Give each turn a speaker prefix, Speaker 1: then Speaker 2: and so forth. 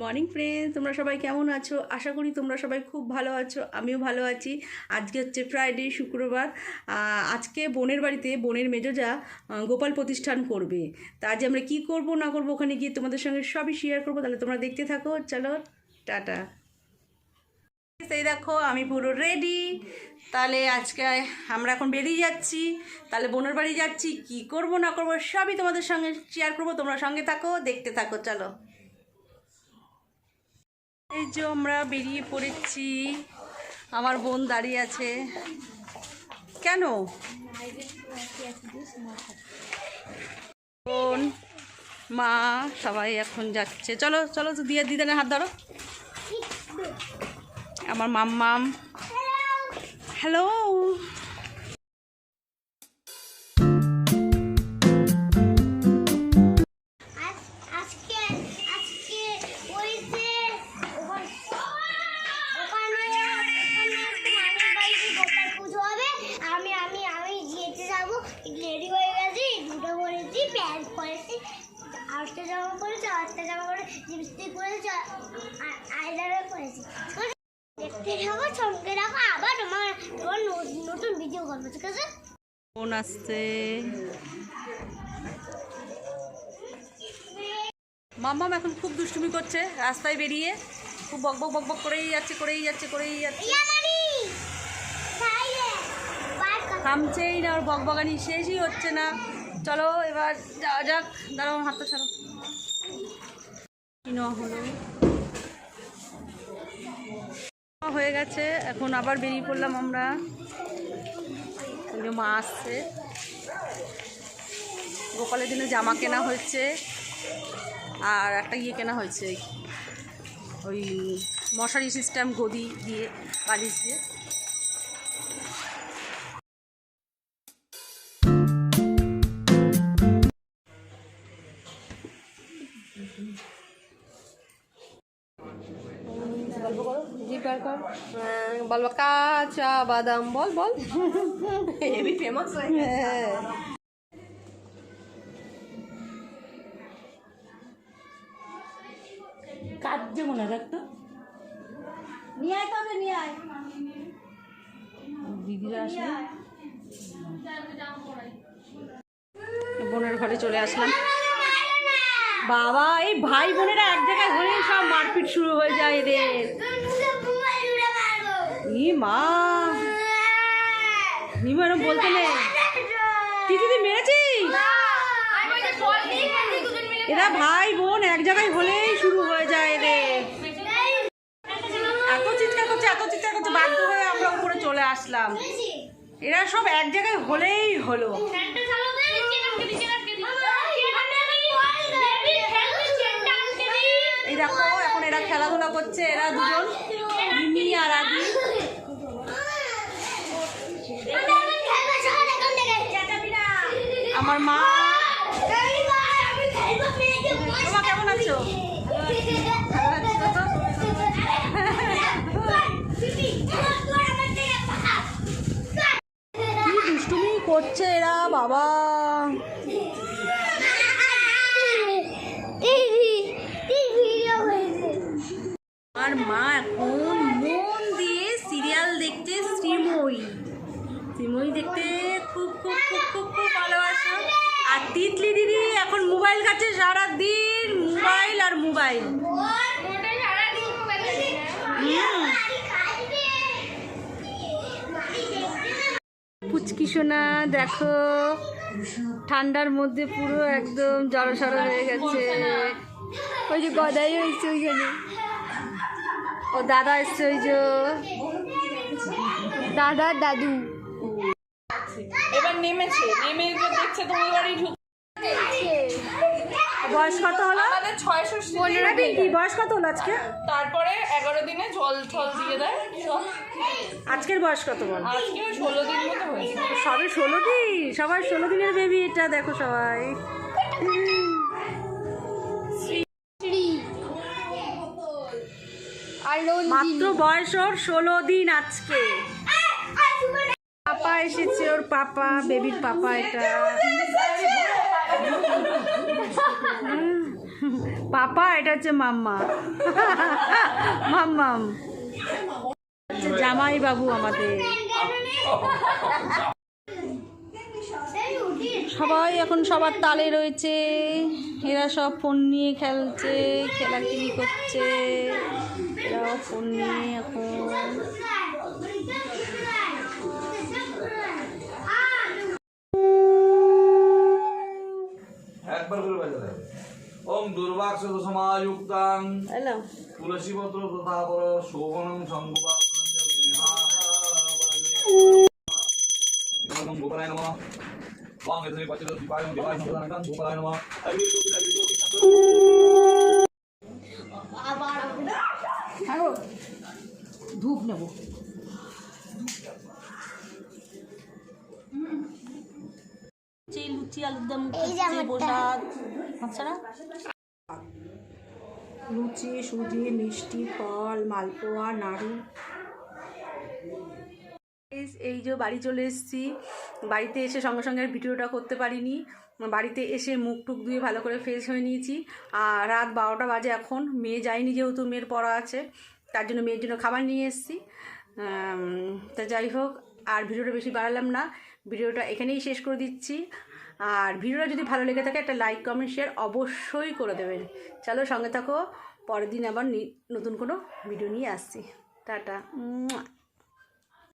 Speaker 1: Morning friends তোমরা সবাই কেমন আছো? আশা করি তোমরা সবাই খুব ভালো আছো, আমিও ভালো আছি। আজকে হচ্ছে ফ্রাইডে শুক্রবার। আজকে বোনের বাড়িতে বোনের মেজোজা গোপাল প্রতিষ্ঠান করবে। তা আজ আমরা কী করব, না করব, ওখানে গিয়ে তোমাদের সঙ্গে সবই শেয়ার করব। তাহলে তোমরা দেখতে থাকো। চলো, টাটা। সেই দেখো, আমি পুরো রেডি তাহলে আজকে আমরা এখন বেরিয়ে যাচ্ছি। তাহলে বোনের বাড়ি যাচ্ছি। কি করব, না করব, সবই তোমাদের সঙ্গে শেয়ার করব। তোমরা সঙ্গে থাকো, দেখতে থাকো। চলো। এই যে আমরা বেরিয়ে পড়েছি। আমার বোন দাঁড়িয়ে আছে। কেন? বোন, মা সবাই এখন যাচ্ছে। চলো চলো, দিয়ে দিদানের হাত ধরো। আমার মাম্মাম। হ্যালো
Speaker 2: লিপস্টিক আইলাইনার পরেছি দেখতে চমকে রাখো আবার তোমার তোমার নতুন ভিডিও করব ঠিক আছে?
Speaker 1: বোন আসছে। মাম্মাম এখন খুব দুষ্টুমি করছে রাস্তায় বেরিয়ে। খুব বক বক বক বক করেই যাচ্ছে করেই যাচ্ছে করেই যাচ্ছে। থামছেই না ওর বকবগানি শেষই হচ্ছে না। চলো এবার যাওয়া যাক দাঁড়াও হাতটা ছাড়ো। হয়ে গেছে, এখন আবার বেরিয়ে পড়লাম আমরা। মা আসছে। গোপালের দিনে জামা কেনা হয়েছে, আর একটা ইয়ে কেনা হয়েছে। ওই মশারি সিস্টেম গদি দিয়ে, বালিশ দিয়ে।
Speaker 3: জি বার কর। বলব কাঁচা বাদাম বল বল। হেভি ফেমাস হ্যাঁ
Speaker 1: কাজে মনে রাখতো নিয়ে আয় তবে নিয়ে আয়। দিদিরা আসলে। বোনের ঘরে চলে আসলাম। বাবা, এই ভাই বোনেরা এক জায়গায় হলেই সব মারপিট শুরু হয়ে যায় এদের মা। নিমারম বলতে নেই। তুই যদি মেরেছিস? এরা ভাই বোন এক জায়গায় হলেই শুরু হয়ে যায় এদের এত চিৎকার করছে, এত চিৎকার করছে, বাধ্য হয়ে আমরা উপরে চলে আসলাম। এরা সব এক জায়গায় হলেই হলো। দেখো এখন এরা খেলাধুলা করছে, এরা দুজন আর আদি। আমার মা। কেমন আছো? কি করছে এরা, বাবা আর মা এখন মন দিয়ে সিরিয়াল দেখতে শ্রীময়ী শ্রীময়ী দেখতে খুব খুব খুব খুব খুব ভালোবাসো আর তিতলি দিদি এখন মোবাইল ঘাটে সারা দিন মোবাইল আর মোবাইল। পুচকি সোনা, দেখো, ঠান্ডার মধ্যে পুরো একদম জড়সড় হয়ে গেছে। ওই যে গদাই হয়েছে ওইখানে। ও দাদা এসছে, ওই যে দাদা দাদু।
Speaker 3: এবার নেমেছে, নেমে দেখছে তোমার বাড়ি ঢুক
Speaker 1: বয়স কত হলো?
Speaker 3: আমাদের ছয়শো
Speaker 1: পনেরো দিন। কি বয়স কত হলো আজকে?
Speaker 3: তারপরে এগারো দিনে জল ঠল দিয়ে দেয় সব।
Speaker 1: আজকের বয়স কত বল?
Speaker 3: আজকে ষোলো দিন মতো হয়েছে।
Speaker 1: সবে ষোলো দিন সবাই ষোলো দিনের বেবি এটা দেখো সবাই। মাত্র বয়স ওর ষোলো দিন আজকে। পাপা এসেছে ওর পাপা বেবির পাপা এটা। পাপা, এটা হচ্ছে মাম্মা। মাম্মাম। জামাই বাবু আমাদের। সবাই এখন সবার তালে রয়েছে। এরা সব ফোন নিয়ে খেলছে খেলাখেলি করছে। এরাও ফোন নিয়ে এখন
Speaker 4: একবার করে ওম দুর্বাক্ষ সমাযুক্তাং।
Speaker 1: হ্যালো।
Speaker 4: তুলসী পত্র তথা পর শোভনং সংগোপাসনং গোপালায় নমঃ। ওং এতে পচিত দীপায় দীপায় সংসারং গোপালায় নমঃ।
Speaker 1: ধূপ নেব। লুচি আলুর দম লুচি, সুজি, মিষ্টি, ফল, মালপোয়া, নাড়ু। এই- এই যে বাড়ি চলে এসেছি। বাড়িতে এসে সঙ্গে সঙ্গে ভিডিওটা করতে পারিনি। বাড়িতে এসে মুখ টুক ধুয়ে ভালো করে ফ্রেশ হয়ে নিয়েছি। আর রাত বারোটা বাজে এখন। মেয়ে যায়নি যেহেতু, মেয়ের পড়া আছে। তার জন্য মেয়ের জন্য খাবার নিয়ে এসেছি। তা যাই হোক, আর ভিডিওটা বেশি বাড়ালাম না। ভিডিওটা এখানেই শেষ করে দিচ্ছি। আর ভিডিওটা যদি ভালো লেগে থাকে, একটা লাইক কমেন্ট শেয়ার অবশ্যই করে দেবেন চলো সঙ্গে থাকো, পরের দিন আবার নতুন কোনো ভিডিও নিয়ে আসছি টাটা।